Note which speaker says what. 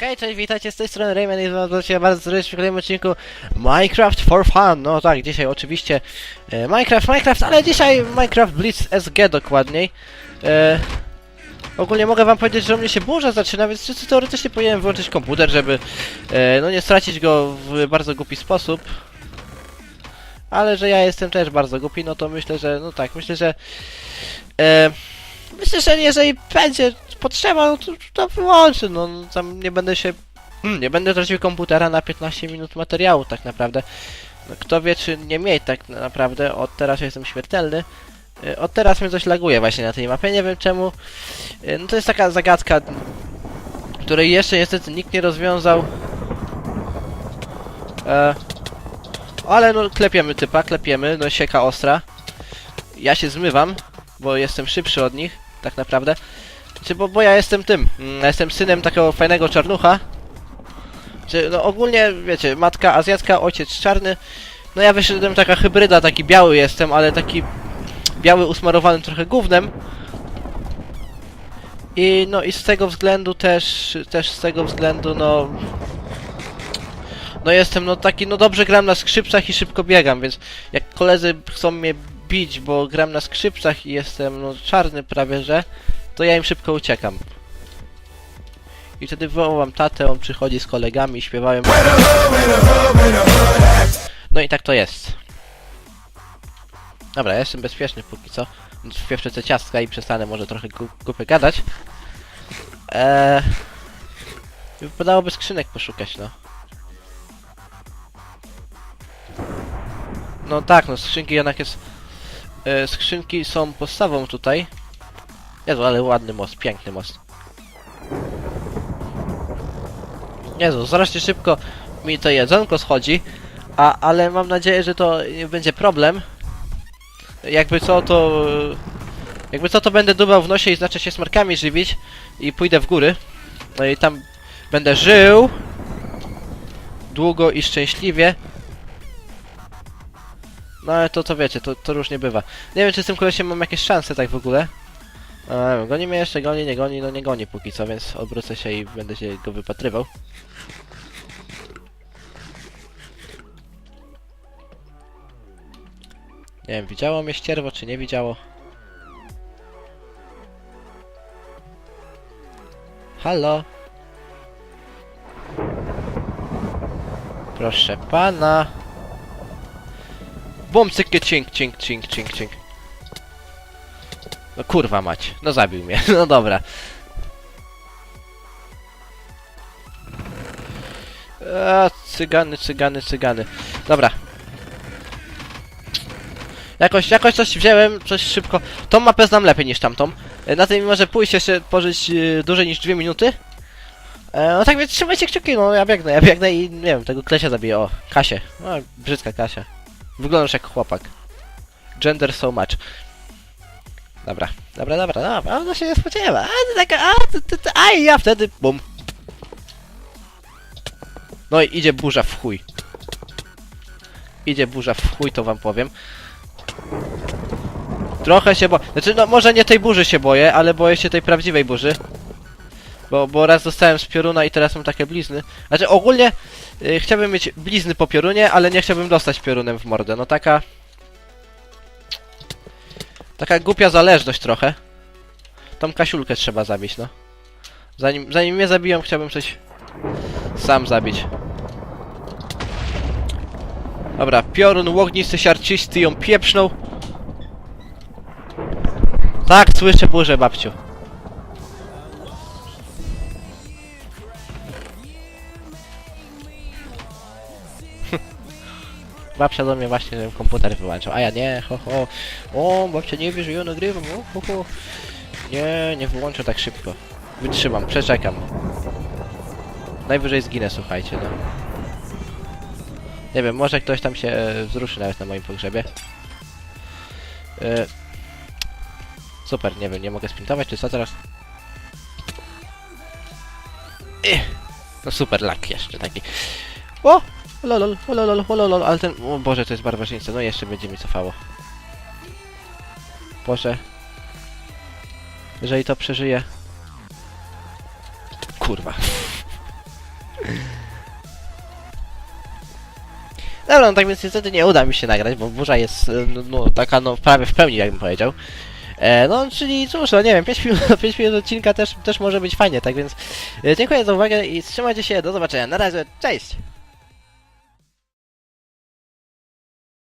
Speaker 1: Hej, cześć, witajcie z tej strony Rayman i się bardzo serdecznie w kolejnym odcinku Minecraft for Fun. No tak, dzisiaj oczywiście e, Minecraft, Minecraft, ale dzisiaj Minecraft Blitz SG dokładniej. E, ogólnie mogę wam powiedzieć, że u mnie się burza zaczyna, więc czysto teoretycznie powinienem wyłączyć komputer, żeby e, no nie stracić go w bardzo głupi sposób. Ale że ja jestem też bardzo głupi, no to myślę, że no tak, myślę, że e, myślę, że jeżeli będzie potrzeba, no to, to wyłączę, no no tam nie będę się, hmm, nie będę tracił komputera na 15 minut materiału tak naprawdę. No, kto wie, czy nie miej tak naprawdę, od teraz jestem śmiertelny. E, Od teraz mnie coś laguje właśnie na tej mapie, nie wiem czemu. E, No to jest taka zagadka, której jeszcze niestety nikt nie rozwiązał. E, ale no klepiemy typa, klepiemy, no sieka ostra. Ja się zmywam, bo jestem szybszy od nich, tak naprawdę. Czy bo, bo ja jestem tym, mm, ja jestem synem takiego fajnego czarnucha. Czy, no ogólnie, wiecie, matka azjacka, ojciec czarny. No ja wyszedłem taka hybryda, taki biały jestem, ale taki biały usmarowany trochę gównem. I no i z tego względu też, też z tego względu no... No jestem no taki, no dobrze gram na skrzypcach i szybko biegam, więc jak koledzy chcą mnie bić, bo gram na skrzypcach i jestem no czarny prawie, że to ja im szybko uciekam. I wtedy wołam tatę, on przychodzi z kolegami, śpiewałem. No i tak to jest. Dobra, ja jestem bezpieczny póki co. Wpiewczę te ciastka i przestanę może trochę głupio gadać. Eee... Wypadałoby skrzynek poszukać, no. No tak, no skrzynki jednak jest... E, skrzynki są podstawą tutaj. Jezu, ale ładny most, piękny most. Jezu, strasznie szybko mi to jedzonko schodzi, a, ale mam nadzieję, że to nie będzie problem. Jakby co, to... Jakby co, to będę dubał w nosie i znaczy się smarkami żywić i pójdę w góry. No i tam będę żył długo i szczęśliwie. No ale to, to wiecie, to, to różnie bywa. Nie wiem, czy z tym kolesiem mam jakieś szanse tak w ogóle. A, goni mnie jeszcze, goni, nie goni, no nie goni póki co, więc odwrócę się i będę się go wypatrywał. Nie wiem, widziało mnie ścierwo, czy nie widziało? Halo? Proszę pana. Bum, cink, cink, cink, cink, cink. No kurwa mać, no zabił mnie, no dobra. A, cygany, cygany, cygany. Dobra. Jakoś, jakoś coś wziąłem, coś szybko. Tą mapę znam lepiej niż tamtą. E, Na tej może pójść jeszcze pożyć e, dłużej niż dwie minuty. E, no tak więc trzymajcie kciuki, no ja biegnę, ja biegnę i nie wiem, tego Klesia zabiję, o, Kasię. No, brzydka Kasia. Wyglądasz jak chłopak. Gender so much. Dobra, dobra, dobra, dobra, ona się nie spodziewa. A, taka, a, ty, ty, ty, a i ja wtedy, bum. No i idzie burza w chuj. Idzie burza w chuj, to wam powiem. Trochę się bo... Znaczy, no może nie tej burzy się boję, ale boję się tej prawdziwej burzy. Bo, bo raz dostałem z pioruna i teraz mam takie blizny. Znaczy, ogólnie y, chciałbym mieć blizny po piorunie, ale nie chciałbym dostać piorunem w mordę. No taka... Taka głupia zależność trochę. Tą kasiulkę trzeba zabić, no. Zanim, zanim mnie zabiją, chciałbym coś sam zabić. Dobra, piorun łognisty, siarcisty ją pieprznął. Tak, słyszę burzę, babciu. Babcia do mnie właśnie, żebym komputer wyłączał, a ja nie, ho ho. O, babcia nie wie, że ja nagrywam, o, ho ho. Nie, nie wyłączę tak szybko. Wytrzymam, przeczekam. Najwyżej zginę, słuchajcie, no. Nie wiem, może ktoś tam się e, wzruszy nawet na moim pogrzebie. E, super, nie wiem, nie mogę sprintować, czy co teraz? Ech, no super, lak jeszcze taki. O! Lolol, lolol, lolol, ale ten... O Boże, to jest barbarzyńca, no jeszcze będzie mi cofało. Boże. Jeżeli to przeżyje... Kurwa. Dobra, no tak więc niestety nie uda mi się nagrać, bo burza jest e, no, no, taka no prawie w pełni, jakbym powiedział. E, no, czyli cóż, no nie wiem, 5 minut, 5 minut odcinka też, też może być fajnie, tak więc e, dziękuję za uwagę i trzymajcie się, do zobaczenia, na razie, cześć!